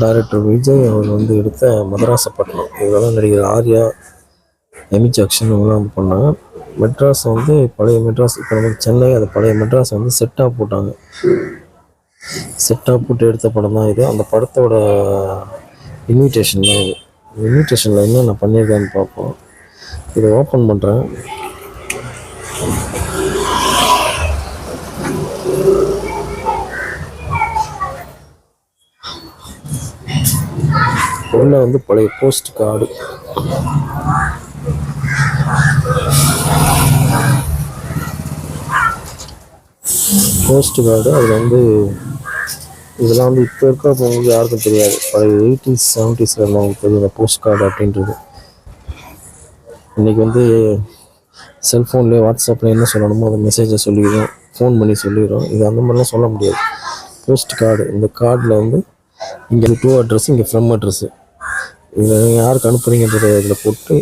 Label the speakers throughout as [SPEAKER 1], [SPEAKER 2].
[SPEAKER 1] Director Vijay அவர் வந்து எடுத்த மதராசப்பட்டினம். இதெல்லாம் நடிகர் ஆர்யா எமி ஜாக்ஷன் இவங்கெல்லாம் பண்ணாங்க. மெட்ராஸ் வந்து பழைய மெட்ராஸ் இப்போ நமக்கு சென்னை அது பழைய மெட்ராஸ் வந்து செட்டாக போட்டாங்க. செட்டாக போட்டு எடுத்த படம் தான் இது. அந்த படத்தோட இன்விடேஷன் தான் இது. இன்விடேஷனில் என்ன நான் பண்ணியிருக்கேன்னு பார்ப்போம். இதை ஓப்பன் பண்ணுறேன் உள்ள வந்து பழைய போஸ்ட் கார்டு போஸ்ட் கார்டு அதில் வந்து இதெல்லாம் வந்து இப்போ இருக்கிறவங்களுக்கு யாருக்கும் தெரியாது. பழைய எயிட்டிஸ் செவன்ட்டீஸில் இருந்தவங்களுக்கு தெரியும் இந்த போஸ்ட் கார்டு அப்படின்றது. இன்றைக்கி வந்து செல்ஃபோன்லேயே வாட்ஸ்அப்பில் என்ன சொல்லணுமோ அதை மெசேஜை சொல்லிடுறோம். ஃபோன் பண்ணி சொல்லிடுறோம். இது அந்த மாதிரிலாம் சொல்ல முடியாது. போஸ்ட் கார்டு இந்த கார்டில் வந்து இங்கே டூ அட்ரஸ் இங்கே ஃப்ரம் அட்ரஸ்ஸு இதில் நீங்கள் யாருக்கு அனுப்புனீங்கன்றத இதில் போட்டு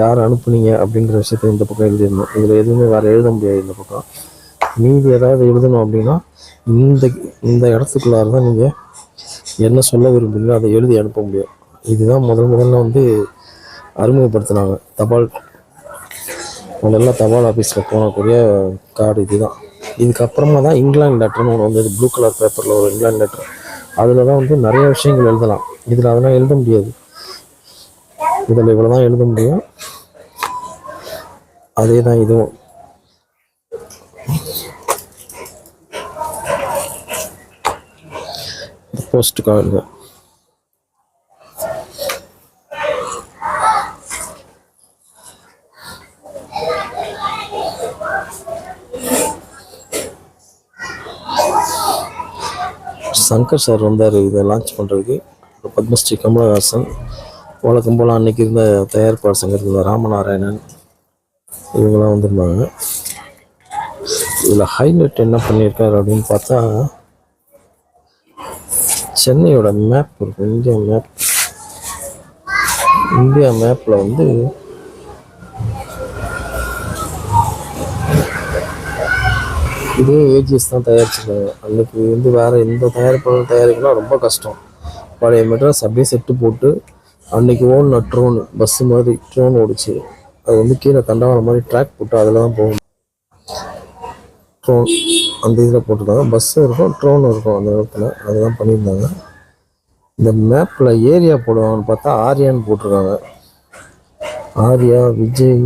[SPEAKER 1] யார் அனுப்புனீங்க அப்படின்ற விஷயத்தை இந்த பக்கம் எழுதிடணும். இதில் எதுவுமே வேறு எழுத முடியாது இந்த பக்கம். மீதி ஏதாவது எழுதணும் அப்படின்னா இந்த இந்த இடத்துக்குள்ளார தான் நீங்கள் என்ன சொல்ல விரும்புகிறீங்களோ அதை எழுதி அனுப்ப முடியும். இதுதான் முதல் முதல்ல வந்து அறிமுகப்படுத்தினாங்க. தபால் முதல்ல தபால் ஆஃபீஸில் போனக்கூடிய கார்டு இதுதான். இதுக்கப்புறமா தான் இங்கிலாந்து லெட்டர்னு ஒன்று வந்தது. ப்ளூ கலர் பேப்பரில் ஒரு இங்கிலாந்து லெட்டர் அதில் தான் வந்து நிறைய விஷயங்கள் எழுதலாம். இதில் அதெல்லாம் எழுத முடியாது. இதில் இவ்வளோ தான் எழுத முடியும். அதே தான் இதுவும் போஸ்ட் கார்டு சங்கர் சார் வந்தார் இதை லான்ச் பண்ணுறதுக்கு பத்மஸ்ரீ கமலஹாசன். வழக்கம் போல் அன்னைக்கு இருந்த தயாரிப்பாளர் சங்கத்தில் இருந்த ராமநாராயணன் இவங்களாம் வந்திருந்தாங்க. இதில் ஹைலைட் என்ன பண்ணியிருக்காரு அப்படின்னு பார்த்தா சென்னையோட மேப் இருக்கு இந்தியா மேப் இந்தியா மேப்பில் வந்து இதே ஏஜிஎஸ் தான் தயாரிச்சிருக்காங்க. அன்றைக்கி வந்து வேறு எந்த தயாரிப்பாளர் தயாரிக்கலாம் ரொம்ப கஷ்டம். பழைய மெட்ராஸ் அப்படியே செட்டு போட்டு அன்னைக்கு ஓடின ட்ரோன் பஸ்ஸு மாதிரி ட்ரோன் ஓடிச்சு. அது வந்து கீழே தண்டவாளம் மாதிரி ட்ராக் போட்டு அதில் தான் போகும். ட்ரோன் அந்த இதில் போட்டிருக்காங்க. பஸ்ஸும் இருக்கும் ட்ரோனும் இருக்கும் அந்த இடத்துல. அதுதான் பண்ணியிருந்தாங்க. இந்த மேப்பில் ஏரியா போடுவாங்கன்னு பார்த்தா ஆர்யான்னு போட்டிருக்காங்க. Arya Vijay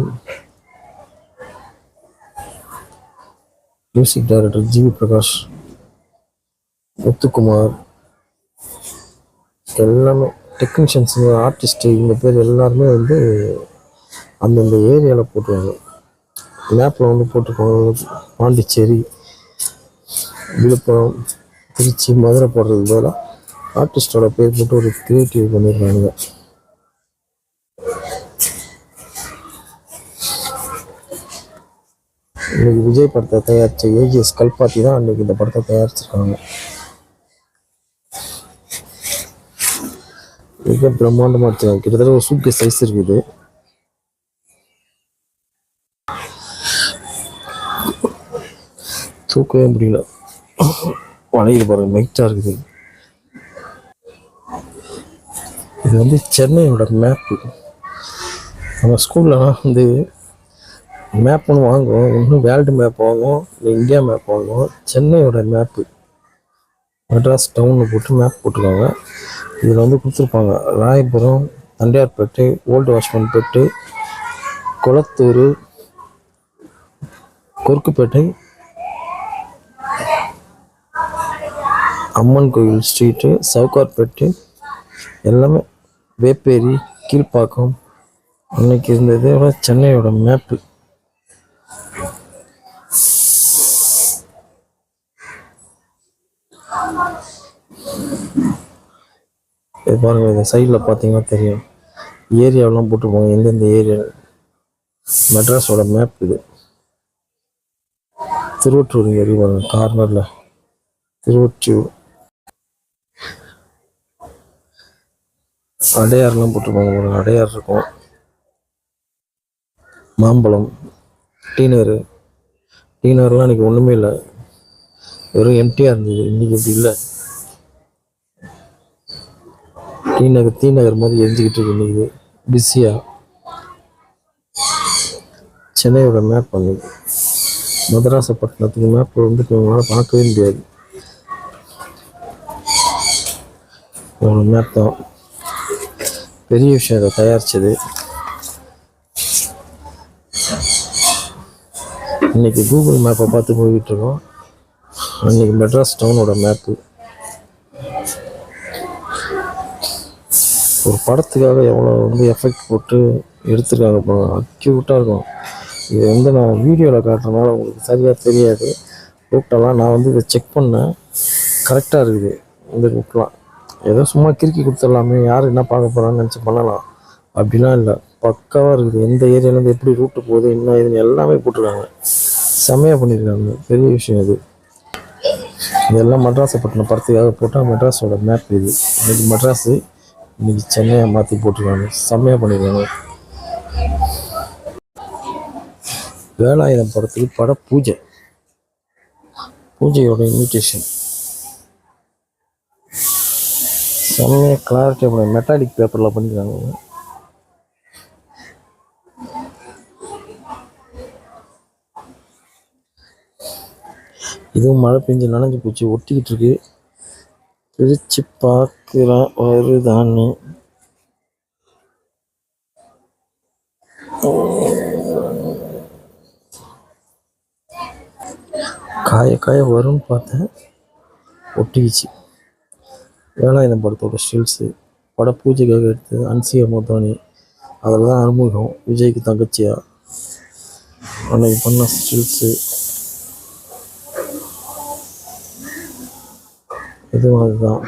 [SPEAKER 1] music director G V Prakash Muthukumar எல்லாமே டெக்னீஷியன்ஸுங்க ஆர்டிஸ்ட்டு இவங்க பேர் எல்லாருமே வந்து அந்தந்த ஏரியாவில் போட்டுருவாங்க. மேப்பில் வந்து போட்டிருக்கோம் பாண்டிச்சேரி விழுப்புரம் திருச்சி மதுரை போடுறது போல ஆர்டிஸ்டோட பேர் போட்டு ஒரு கிரியேட்டிவ் பண்ணியிருக்காங்க இன்னைக்கு விஜய் படத்தை தயாரித்த ஏஜிஎஸ் கல்பாத்தி தான் அன்னைக்கு இந்த படத்தை தயாரிச்சிருக்காங்க. மிக பிரம்மாண்டமாக எடுத்துருக்காங்க கிட்டத்தட்ட ஒரு சூட்கேஸ் சைஸ் இருக்குது. தூக்கவே முடியல. வளையுது பாருங்க மைட்டாக இருக்குது. இது வந்து சென்னையோட மேப்பு நம்ம ஸ்கூல்லலாம் வந்து மேப் ஒன்று வாங்குவோம். இன்னும் வேர்ல்டு மேப் வாங்குவோம். இல்லை இந்தியா மேப் வாங்குவோம். சென்னையோட மேப்பு மெட்ராஸ் டவுனில் போட்டு மேப் போட்டுருக்காங்க. இதில் வந்து கொடுத்துருப்பாங்க. ராயபுரம் தண்டையார்பேட்டை ஓல்டு வாஷ்மன்பேட்டை குளத்தூர் கொருக்குப்பேட்டை அம்மன் கோயில் ஸ்ட்ரீட்டு சவுகார்பேட்டு எல்லாமே வேப்பேரி கீழ்ப்பாக்கம். அன்னைக்கு இருந்தது சென்னையோட மேப்பு. இது பாருங்க இந்த சைடில் பார்த்தீங்கன்னா தெரியும். ஏரியாவெலாம் போட்டிருப்பாங்க எந்தெந்த ஏரியா. மெட்ராஸோட மேப் இது. திருவற்றூர் இங்கே இருக்கு பாருங்க கார்னரில் திருவொற்றியூர் அடையார்லாம் போட்டிருப்பாங்க பாருங்க அடையார் இருக்கும். மாம்பழம் டீனரு. டீனர்லாம் இன்றைக்கி ஒன்றுமே இல்லை. வெறும் எம்டியாக இருந்தது. இன்னைக்கு இப்படி இல்லை. டி நகர் டி நகர் மாதிரி எரிஞ்சிக்கிட்டு இருக்கு இன்னைக்கு. பிஸியாக சென்னையோட மேப் பண்ணுது மதராசப்பட்டினத்துக்கு மேப் வந்து உங்களால் பார்க்கவே முடியாது. ஒரு மேப் தான். பெரிய விஷயம் இதை தயாரித்தது இன்னைக்கு கூகுள் மேப்பை பார்த்து போய்கிட்டு இருக்கோம். அன்றைக்கி மெட்ராஸ் டவுனோட மேப்பு ஒரு படத்துக்காக எவ்வளோ வந்து எஃபெக்ட் போட்டு எடுத்துருக்காங்க பாருங்க. அக்யூட்டாக இருக்கும். இது வந்து நான் வீடியோவில் காட்டுறதுனால உங்களுக்கு சரியாக தெரியாது. ரூட்டெல்லாம் நான் வந்து இதை செக் பண்ணேன். கரெக்டாக இருக்குது. இந்த ரூட்லாம் ஏதோ சும்மா கிறுக்கி கொடுத்துடலாமே. யார் என்ன பார்க்க போகிறான்னு நினச்சி பண்ணலாம். அப்படிலாம் இல்லை. பக்காவாக இருக்குது. எந்த ஏரியாலேருந்து எப்படி ரூட்டு போகுது என்ன ஏதுன்னு எல்லாமே போட்டிருக்காங்க. செம்மையாக பண்ணியிருக்காங்க. பெரிய விஷயம் இது. இதெல்லாம் மெட்ராஸப்பட்டினம் படத்துக்காக போட்டால் மெட்ராஸோட மேப் இது. இன்னைக்கு மெட்ராஸு இன்னைக்கு சென்னையை மாற்றி போட்டிருக்காங்க. செம்மையாக பண்ணியிருக்காங்க வேலாயுதம் படத்துக்கு பட பூஜை. பூஜையோட இன்விடேஷன் செம்மையாக கிளாரிட்டியாக பண்ணி மெட்டாலிக் பேப்பரில் பண்ணியிருக்காங்க இதுவும் மழை பெஞ்சு நனைஞ்சு போச்சு. ஒட்டிக்கிட்டு இருக்கு. பிரித்து பார்க்குறேன் வருதான்னு காய காய வரும்னு பார்த்தேன் ஒட்டிக்கிச்சு. வேலாயுதம் படத்தோட ஸ்டில்ஸு பட பூஜைக்காக எடுத்தது அன்சியா மோதானி அதில் தான் அறிமுகம். விஜய்க்கு தங்கச்சியா? அன்னைக்கு பண்ண ஸ்டில்ஸு இதுவும் அதுதான்.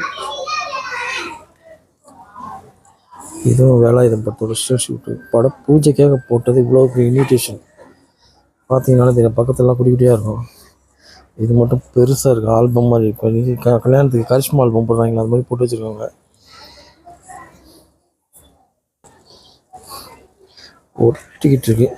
[SPEAKER 1] இதுவும் வேலாயுதம் படத்தோட ஸ்டேட் ஷூட்டு படம் பூஜைக்காக போட்டது இவ்வளோ இன்விடேஷன் பார்த்தீங்கன்னாலே இதில் பக்கத்துலலாம் குடி குடியாக இருக்கும். இது மட்டும் பெருசாக இருக்கும் ஆல்பம் மாதிரி. இப்போ இன்றைக்கி கல்யாணத்துக்கு கரிஷ்மா ஆல்பம் போடுறாங்களா அது மாதிரி போட்டு வச்சுருக்காங்க. ஒரு டிக்கெட் இருக்குது